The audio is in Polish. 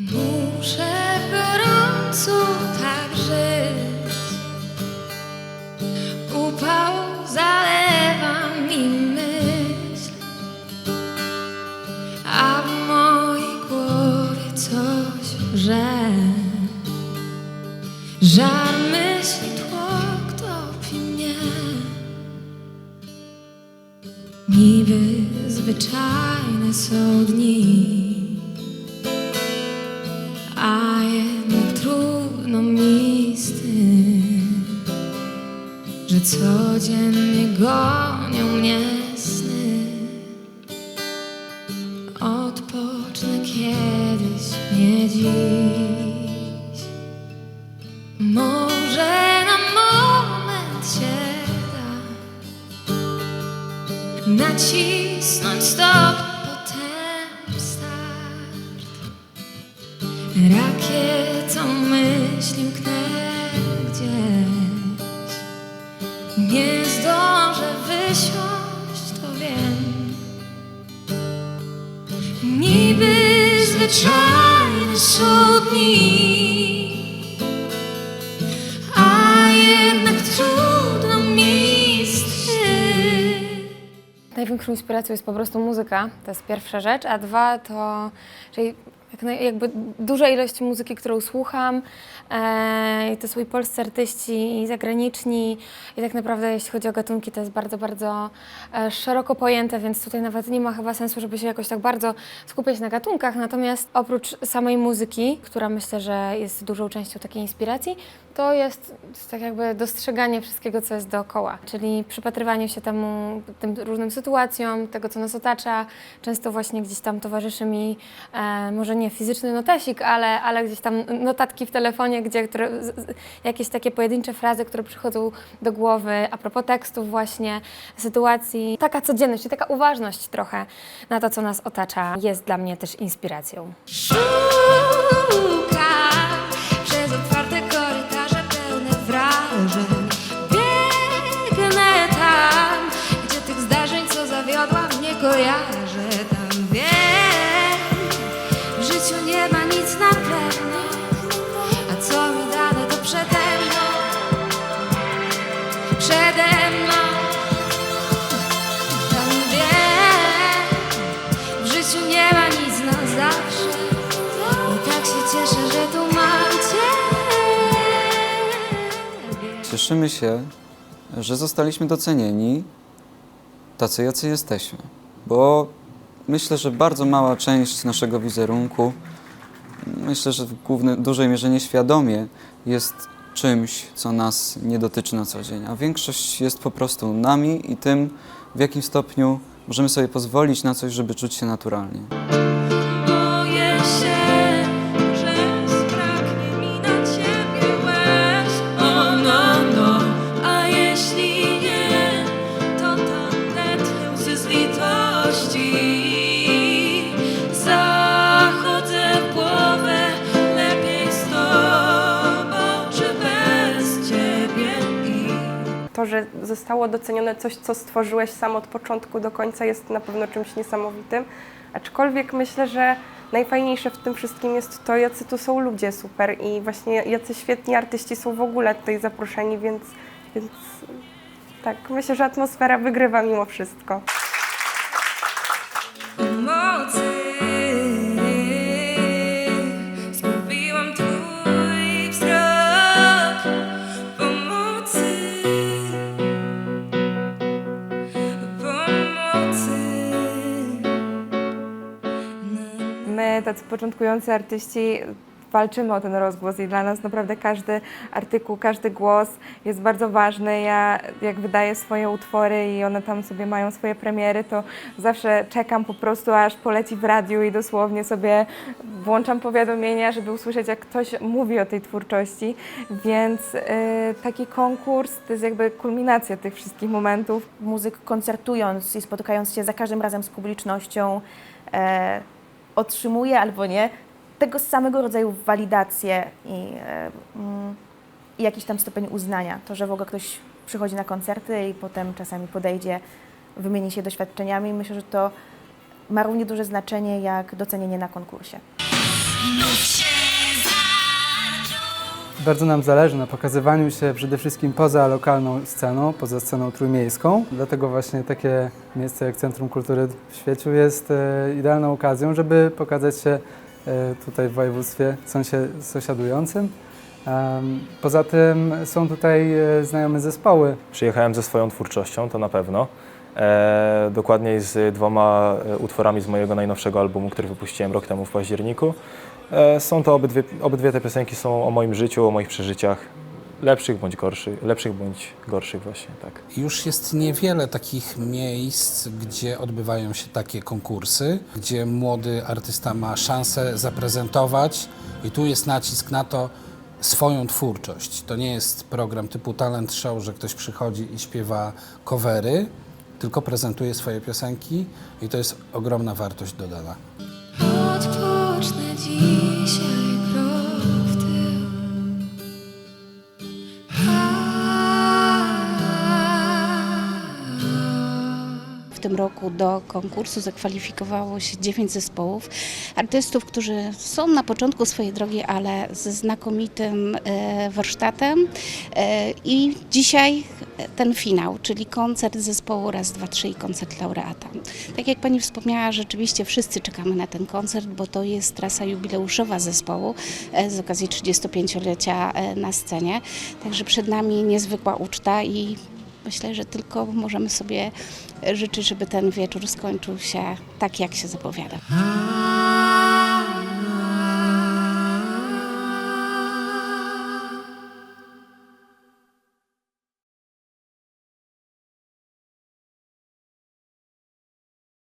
Muszę w gorącu tak żyć. Upał zalewa mi myśl, a w mojej głowie coś wrze. Żar myśli tłok topi mnie. Niby zwyczajne są dni. Że codziennie gonią mnie sny. Odpocznę kiedyś, nie dziś. Może na moment się da nacisnąć stop, zwyczajne są dni. A jednak trudno mi Największą inspiracją jest po prostu muzyka, to jest pierwsza rzecz, a dwa to, czyli jak naj- jakby duża ilość muzyki, którą słucham, e, to są i polscy artyści, i zagraniczni, i tak naprawdę jeśli chodzi o gatunki, to jest bardzo, bardzo e, szeroko pojęte, więc tutaj nawet nie ma chyba sensu, żeby się jakoś tak bardzo skupiać na gatunkach, natomiast oprócz samej muzyki, która myślę, że jest dużą częścią takiej inspiracji, to jest tak jakby dostrzeganie wszystkiego, co jest dookoła, czyli przypatrywanie się temu, tym różnym sytuacjom, tego, co nas otacza. Często właśnie gdzieś tam towarzyszy mi, e, może fizyczny notesik, ale, ale gdzieś tam notatki w telefonie, gdzie które, jakieś takie pojedyncze frazy, które przychodzą do głowy a propos tekstów właśnie, sytuacji. Taka codzienność taka uważność trochę na to, co nas otacza, jest dla mnie też inspiracją. Cieszymy się, że zostaliśmy docenieni tacy, jacy jesteśmy. Bo myślę, że bardzo mała część naszego wizerunku, myślę, że w głównej, dużej mierze nieświadomie, jest czymś, co nas nie dotyczy na co dzień. A większość jest po prostu nami i tym, w jakim stopniu możemy sobie pozwolić na coś, żeby czuć się naturalnie. Że zostało docenione coś, co stworzyłeś sam od początku do końca, jest na pewno czymś niesamowitym. Aczkolwiek myślę, że najfajniejsze w tym wszystkim jest to, jacy tu są ludzie super i właśnie jacy świetni artyści są w ogóle tutaj zaproszeni, więc, więc tak, myślę, że atmosfera wygrywa mimo wszystko. Tacy początkujący artyści, walczymy o ten rozgłos i dla nas naprawdę każdy artykuł, każdy głos jest bardzo ważny. Ja jak wydaję swoje utwory i one tam sobie mają swoje premiery, to zawsze czekam po prostu aż poleci w radiu i dosłownie sobie włączam powiadomienia, żeby usłyszeć jak ktoś mówi o tej twórczości. Więc y, taki konkurs to jest jakby kulminacja tych wszystkich momentów. muzyk koncertując i spotykając się za każdym razem z publicznością e, otrzymuje albo nie tego samego rodzaju walidację i, i jakiś tam stopień uznania. To, że w ogóle ktoś przychodzi na koncerty i potem czasami podejdzie, wymieni się doświadczeniami, myślę, że to ma równie duże znaczenie jak docenienie na konkursie. Bardzo nam zależy na pokazywaniu się przede wszystkim poza lokalną sceną, poza sceną trójmiejską. Dlatego właśnie takie miejsce jak Centrum Kultury w Świeciu jest e, idealną okazją, żeby pokazać się e, tutaj w województwie sąsiadującym. Poza tym są tutaj e, znajome zespoły. Przyjechałem ze swoją twórczością, to na pewno. Dokładniej z dwoma utworami z mojego najnowszego albumu, który wypuściłem rok temu w październiku. E, są to obydwie, obydwie te piosenki są o moim życiu, o moich przeżyciach, lepszych bądź gorszych, lepszych bądź gorszych właśnie, tak. Już jest niewiele takich miejsc, gdzie odbywają się takie konkursy, gdzie młody artysta ma szansę zaprezentować i tu jest nacisk na to swoją twórczość. To nie jest program typu talent show, że ktoś przychodzi i śpiewa covery, tylko prezentuje swoje piosenki i to jest ogromna wartość dodana. W tym roku do konkursu zakwalifikowało się dziewięć zespołów artystów, którzy są na początku swojej drogi, ale ze znakomitym e, warsztatem. E, I dzisiaj ten finał, czyli koncert zespołu raz, dwa, trzy i koncert laureata. Tak jak Pani wspomniała, rzeczywiście wszyscy czekamy na ten koncert, bo to jest trasa jubileuszowa zespołu e, z okazji 35-lecia e, na scenie. Także przed nami niezwykła uczta i Myślę, że tylko możemy sobie życzyć, żeby ten wieczór skończył się tak, jak się zapowiada.